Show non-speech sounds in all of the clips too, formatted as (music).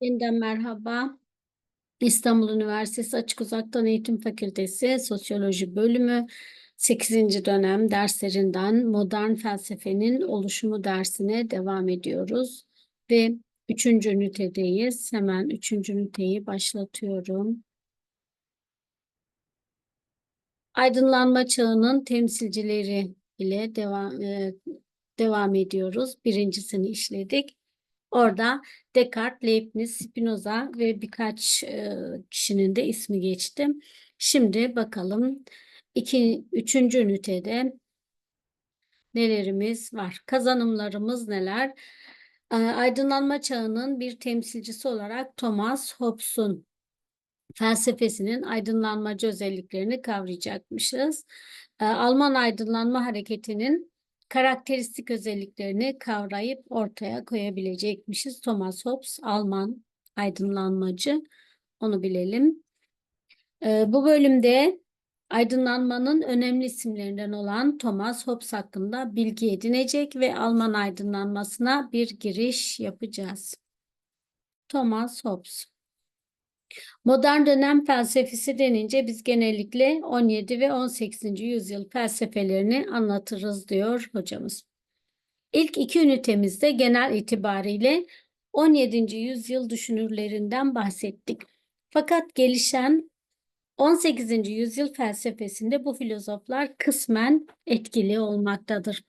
Yeniden merhaba. İstanbul Üniversitesi Açık Uzaktan Eğitim Fakültesi Sosyoloji Bölümü 8. dönem derslerinden modern felsefenin oluşumu dersine devam ediyoruz. Ve 3. ünitedeyiz. Hemen 3. üniteyi başlatıyorum. Aydınlanma çağının temsilcileri ile devam, e, devam ediyoruz. Birincisini işledik. Orada Descartes, Leibniz, Spinoza ve birkaç e, kişinin de ismi geçti. Şimdi bakalım iki, üçüncü ünitede nelerimiz var? Kazanımlarımız neler? E, aydınlanma çağının bir temsilcisi olarak Thomas Hobbes'un felsefesinin aydınlanmacı özelliklerini kavrayacakmışız. E, Alman aydınlanma hareketinin karakteristik özelliklerini kavrayıp ortaya koyabilecekmişiz. Thomas Hobbes, Alman aydınlanmacı, onu bilelim. Ee, bu bölümde aydınlanmanın önemli isimlerinden olan Thomas Hobbes hakkında bilgi edinecek ve Alman aydınlanmasına bir giriş yapacağız. Thomas Hobbes Modern dönem felsefesi denince biz genellikle 17 ve 18. yüzyıl felsefelerini anlatırız diyor hocamız. İlk iki ünitemizde genel itibariyle 17. yüzyıl düşünürlerinden bahsettik. Fakat gelişen 18. yüzyıl felsefesinde bu filozoflar kısmen etkili olmaktadır.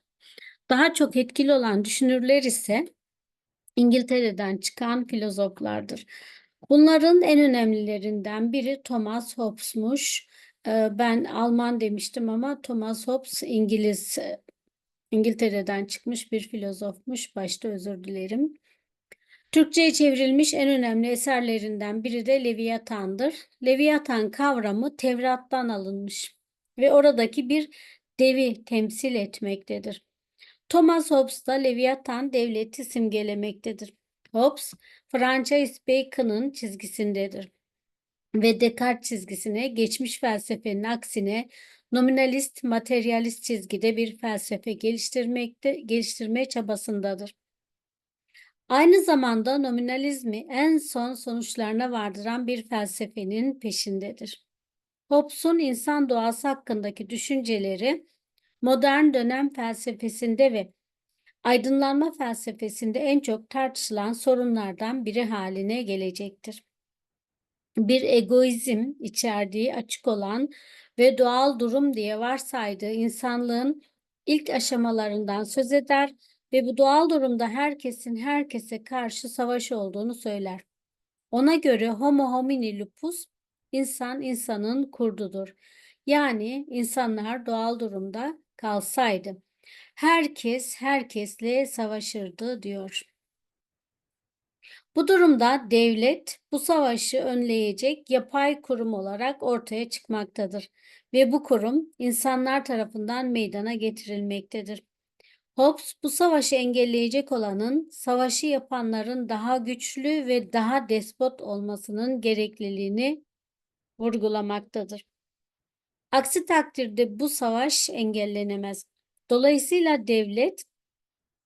Daha çok etkili olan düşünürler ise İngiltere'den çıkan filozoflardır. Bunların en önemlilerinden biri Thomas Hobbes'muş. Ee, ben Alman demiştim ama Thomas Hobbes İngiliz, İngiltere'den çıkmış bir filozofmuş. Başta özür dilerim. Türkçe'ye çevrilmiş en önemli eserlerinden biri de Leviathan'dır. Leviathan kavramı Tevrat'tan alınmış ve oradaki bir devi temsil etmektedir. Thomas Hobbes da Leviathan devleti simgelemektedir. Hobbes, Francis Bacon'ın çizgisindedir ve Descartes çizgisine geçmiş felsefenin aksine nominalist, materyalist çizgide bir felsefe geliştirmekte, geliştirme çabasındadır. Aynı zamanda nominalizmi en son sonuçlarına vardıran bir felsefenin peşindedir. Hobbes'un insan doğası hakkındaki düşünceleri modern dönem felsefesinde ve aydınlanma felsefesinde en çok tartışılan sorunlardan biri haline gelecektir. Bir egoizm içerdiği açık olan ve doğal durum diye varsaydığı insanlığın ilk aşamalarından söz eder ve bu doğal durumda herkesin herkese karşı savaş olduğunu söyler. Ona göre homo homini lupus insan insanın kurdudur. Yani insanlar doğal durumda kalsaydı herkes herkesle savaşırdı diyor. Bu durumda devlet bu savaşı önleyecek yapay kurum olarak ortaya çıkmaktadır ve bu kurum insanlar tarafından meydana getirilmektedir. Hobbes bu savaşı engelleyecek olanın savaşı yapanların daha güçlü ve daha despot olmasının gerekliliğini vurgulamaktadır. Aksi takdirde bu savaş engellenemez. Dolayısıyla devlet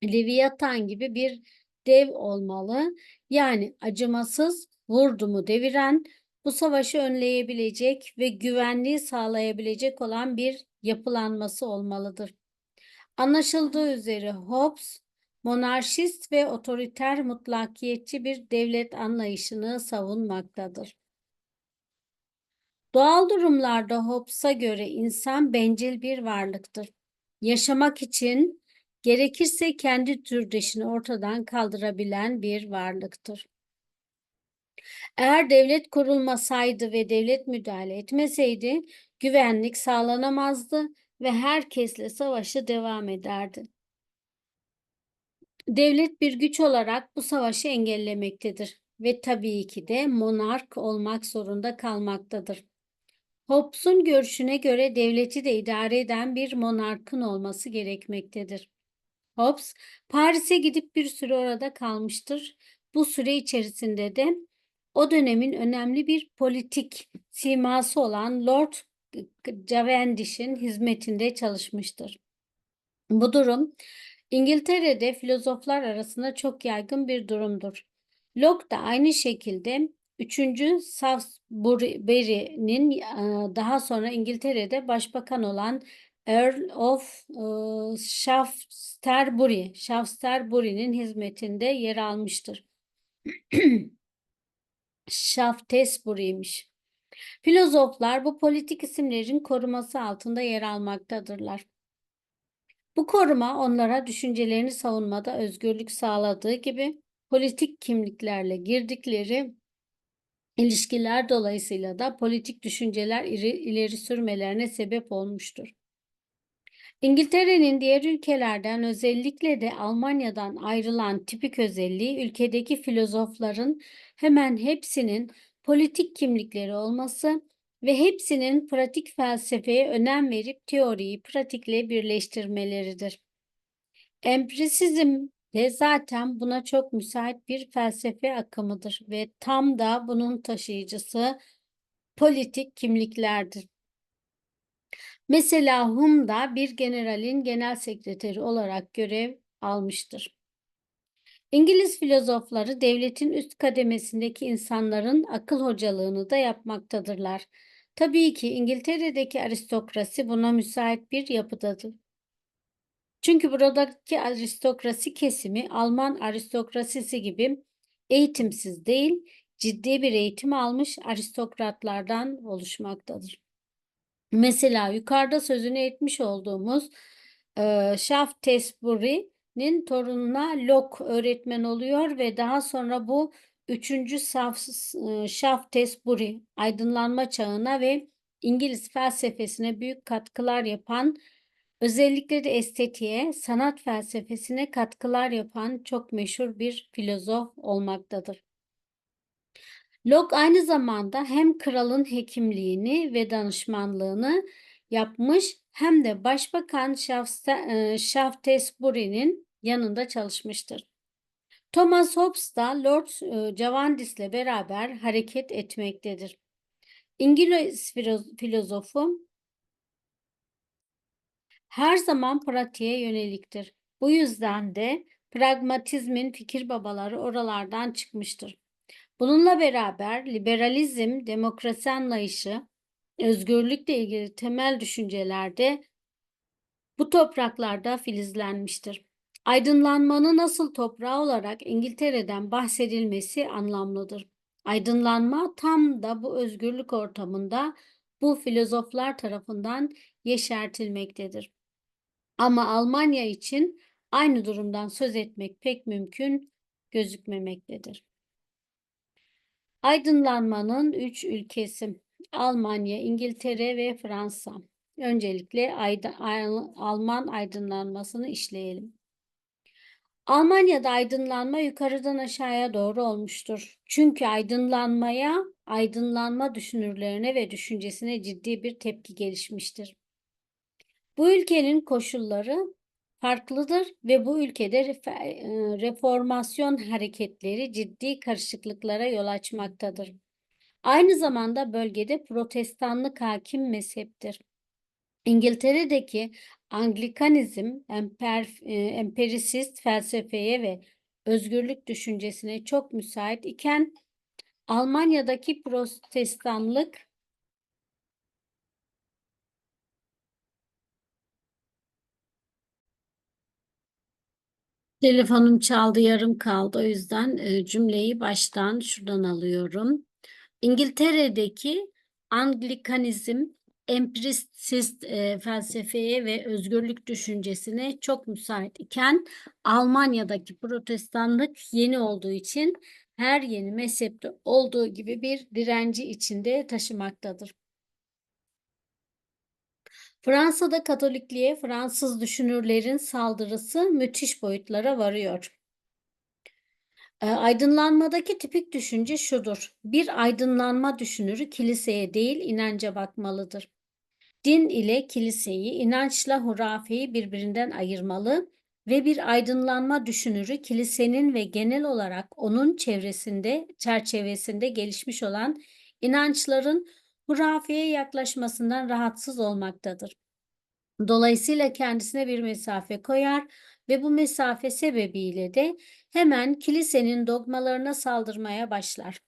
Leviathan gibi bir dev olmalı. Yani acımasız, vurdumu deviren, bu savaşı önleyebilecek ve güvenliği sağlayabilecek olan bir yapılanması olmalıdır. Anlaşıldığı üzere Hobbes, monarşist ve otoriter mutlakiyetçi bir devlet anlayışını savunmaktadır. Doğal durumlarda Hobbes'a göre insan bencil bir varlıktır. Yaşamak için gerekirse kendi türdeşini ortadan kaldırabilen bir varlıktır. Eğer devlet kurulmasaydı ve devlet müdahale etmeseydi güvenlik sağlanamazdı ve herkesle savaşı devam ederdi. Devlet bir güç olarak bu savaşı engellemektedir ve tabii ki de monark olmak zorunda kalmaktadır. Hobbes'un görüşüne göre devleti de idare eden bir monarkın olması gerekmektedir. Hobbes, Paris'e gidip bir süre orada kalmıştır. Bu süre içerisinde de o dönemin önemli bir politik siması olan Lord Cavendish'in hizmetinde çalışmıştır. Bu durum İngiltere'de filozoflar arasında çok yaygın bir durumdur. Locke da aynı şekilde 3. Salisbury'nin e, daha sonra İngiltere'de başbakan olan Earl of e, Shaftesbury, Shaftesbury'nin hizmetinde yer almıştır. (clears throat) Shaftesbury'ymiş. Filozoflar bu politik isimlerin koruması altında yer almaktadırlar. Bu koruma onlara düşüncelerini savunmada özgürlük sağladığı gibi politik kimliklerle girdikleri ilişkiler dolayısıyla da politik düşünceler ileri, sürmelerine sebep olmuştur. İngiltere'nin diğer ülkelerden özellikle de Almanya'dan ayrılan tipik özelliği ülkedeki filozofların hemen hepsinin politik kimlikleri olması ve hepsinin pratik felsefeye önem verip teoriyi pratikle birleştirmeleridir. Empirisizm de zaten buna çok müsait bir felsefe akımıdır ve tam da bunun taşıyıcısı politik kimliklerdir. Mesela Hume da bir generalin genel sekreteri olarak görev almıştır. İngiliz filozofları devletin üst kademesindeki insanların akıl hocalığını da yapmaktadırlar. Tabii ki İngiltere'deki aristokrasi buna müsait bir yapıdadır. Çünkü buradaki aristokrasi kesimi Alman aristokrasisi gibi eğitimsiz değil, ciddi bir eğitim almış aristokratlardan oluşmaktadır. Mesela yukarıda sözünü etmiş olduğumuz e, Shaftesbury'nin torununa Locke öğretmen oluyor ve daha sonra bu 3. Shaftesbury aydınlanma çağına ve İngiliz felsefesine büyük katkılar yapan özellikle de estetiğe, sanat felsefesine katkılar yapan çok meşhur bir filozof olmaktadır. Locke aynı zamanda hem kralın hekimliğini ve danışmanlığını yapmış hem de Başbakan Shaftesbury'nin yanında çalışmıştır. Thomas Hobbes da Lord Javandis'le beraber hareket etmektedir. İngiliz filozofu her zaman pratiğe yöneliktir. Bu yüzden de pragmatizmin fikir babaları oralardan çıkmıştır. Bununla beraber liberalizm, demokrasi anlayışı, özgürlükle ilgili temel düşüncelerde bu topraklarda filizlenmiştir. Aydınlanmanın nasıl toprağı olarak İngiltere'den bahsedilmesi anlamlıdır. Aydınlanma tam da bu özgürlük ortamında bu filozoflar tarafından yeşertilmektedir. Ama Almanya için aynı durumdan söz etmek pek mümkün gözükmemektedir. Aydınlanmanın üç ülkesi Almanya, İngiltere ve Fransa. Öncelikle Alman aydınlanmasını işleyelim. Almanya'da aydınlanma yukarıdan aşağıya doğru olmuştur. Çünkü aydınlanmaya, aydınlanma düşünürlerine ve düşüncesine ciddi bir tepki gelişmiştir. Bu ülkenin koşulları farklıdır ve bu ülkede e, reformasyon hareketleri ciddi karışıklıklara yol açmaktadır. Aynı zamanda bölgede protestanlık hakim mezheptir. İngiltere'deki Anglikanizm, emper, e, emperisist felsefeye ve özgürlük düşüncesine çok müsait iken Almanya'daki protestanlık Telefonum çaldı, yarım kaldı. O yüzden e, cümleyi baştan şuradan alıyorum. İngiltere'deki Anglikanizm, empirist e, felsefeye ve özgürlük düşüncesine çok müsait iken Almanya'daki protestanlık yeni olduğu için her yeni mezhepte olduğu gibi bir direnci içinde taşımaktadır. Fransa'da Katolikliğe Fransız düşünürlerin saldırısı müthiş boyutlara varıyor. Ee, aydınlanmadaki tipik düşünce şudur. Bir aydınlanma düşünürü kiliseye değil inanca bakmalıdır. Din ile kiliseyi, inançla hurafeyi birbirinden ayırmalı ve bir aydınlanma düşünürü kilisenin ve genel olarak onun çevresinde, çerçevesinde gelişmiş olan inançların hurafeye yaklaşmasından rahatsız olmaktadır. Dolayısıyla kendisine bir mesafe koyar, ve bu mesafe sebebiyle de hemen kilisenin dogmalarına saldırmaya başlar.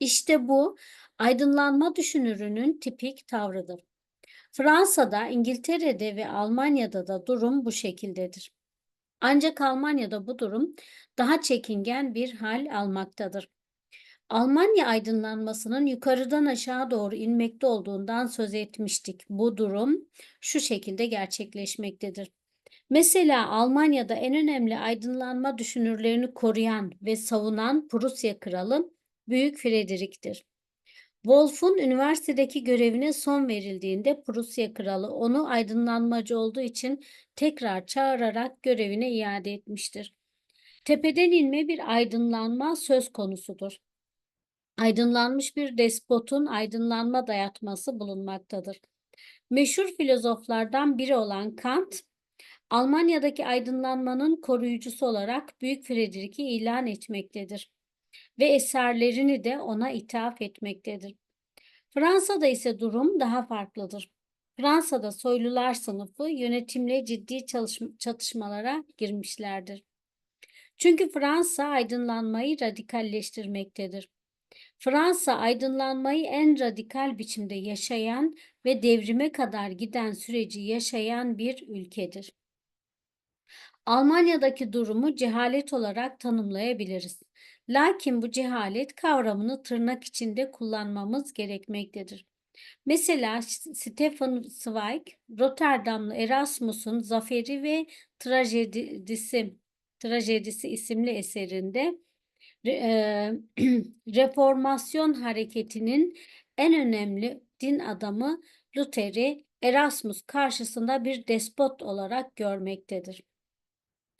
İşte bu aydınlanma düşünürünün tipik tavrıdır. Fransa'da, İngiltere'de ve Almanya'da da durum bu şekildedir. Ancak Almanya'da bu durum daha çekingen bir hal almaktadır. Almanya aydınlanmasının yukarıdan aşağı doğru inmekte olduğundan söz etmiştik. Bu durum şu şekilde gerçekleşmektedir. Mesela Almanya'da en önemli aydınlanma düşünürlerini koruyan ve savunan Prusya kralı Büyük Frederick'tir. Wolf'un üniversitedeki görevine son verildiğinde Prusya kralı onu aydınlanmacı olduğu için tekrar çağırarak görevine iade etmiştir. Tepeden inme bir aydınlanma söz konusudur. Aydınlanmış bir despotun aydınlanma dayatması bulunmaktadır. Meşhur filozoflardan biri olan Kant, Almanya'daki aydınlanmanın koruyucusu olarak Büyük Frederick'i ilan etmektedir ve eserlerini de ona ithaf etmektedir. Fransa'da ise durum daha farklıdır. Fransa'da soylular sınıfı yönetimle ciddi çatışmalara girmişlerdir. Çünkü Fransa aydınlanmayı radikalleştirmektedir. Fransa aydınlanmayı en radikal biçimde yaşayan ve devrime kadar giden süreci yaşayan bir ülkedir. Almanya'daki durumu cehalet olarak tanımlayabiliriz. Lakin bu cehalet kavramını tırnak içinde kullanmamız gerekmektedir. Mesela Stefan Zweig, Rotterdamlı Erasmus'un Zaferi ve Trajedisi, Trajedisi isimli eserinde (clears throat) Reformasyon hareketinin en önemli din adamı Luther'i Erasmus karşısında bir despot olarak görmektedir.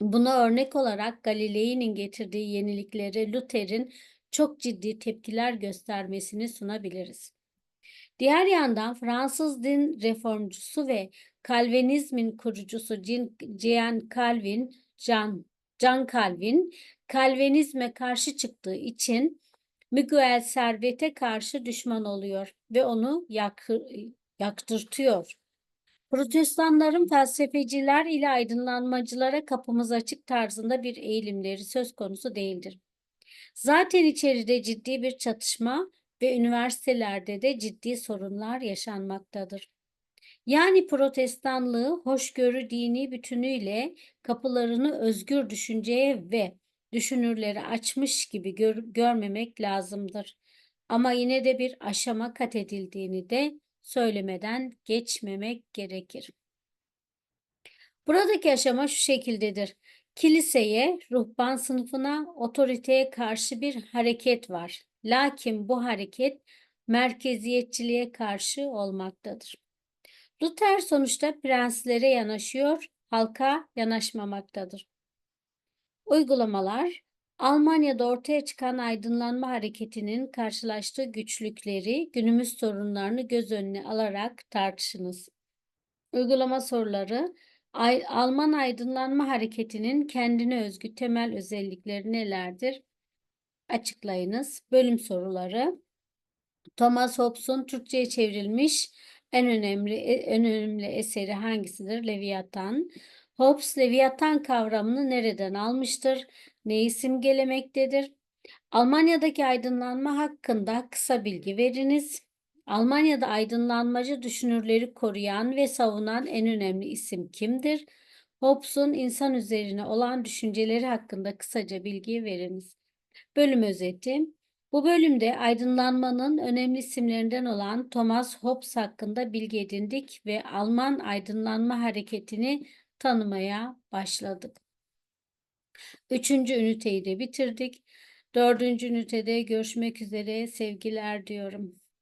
Buna örnek olarak Galilei'nin getirdiği yenilikleri Luther'in çok ciddi tepkiler göstermesini sunabiliriz. Diğer yandan Fransız din reformcusu ve Kalvinizmin kurucusu Jean Calvin, Jean, Jean Calvin, Kalvinizme karşı çıktığı için Miguel Servet'e karşı düşman oluyor ve onu yak, yaktırtıyor. Protestanların felsefeciler ile aydınlanmacılara kapımız açık tarzında bir eğilimleri söz konusu değildir. Zaten içeride ciddi bir çatışma ve üniversitelerde de ciddi sorunlar yaşanmaktadır. Yani protestanlığı hoşgörü dini bütünüyle kapılarını özgür düşünceye ve düşünürleri açmış gibi gör görmemek lazımdır. Ama yine de bir aşama kat edildiğini de söylemeden geçmemek gerekir. Buradaki aşama şu şekildedir. Kiliseye, ruhban sınıfına, otoriteye karşı bir hareket var. Lakin bu hareket merkeziyetçiliğe karşı olmaktadır. Luther sonuçta prenslere yanaşıyor, halka yanaşmamaktadır. Uygulamalar Almanya'da ortaya çıkan aydınlanma hareketinin karşılaştığı güçlükleri, günümüz sorunlarını göz önüne alarak tartışınız. Uygulama soruları Alman aydınlanma hareketinin kendine özgü temel özellikleri nelerdir? Açıklayınız. Bölüm soruları. Thomas Hobbes'un Türkçe'ye çevrilmiş en önemli en önemli eseri hangisidir? Leviathan. Hobbes Leviathan kavramını nereden almıştır? Neyi simgelemektedir? Almanya'daki aydınlanma hakkında kısa bilgi veriniz. Almanya'da aydınlanmacı düşünürleri koruyan ve savunan en önemli isim kimdir? Hobbes'un insan üzerine olan düşünceleri hakkında kısaca bilgi veriniz. Bölüm özeti. Bu bölümde aydınlanmanın önemli isimlerinden olan Thomas Hobbes hakkında bilgi edindik ve Alman aydınlanma hareketini tanımaya başladık. Üçüncü üniteyi de bitirdik. Dördüncü ünitede görüşmek üzere sevgiler diyorum.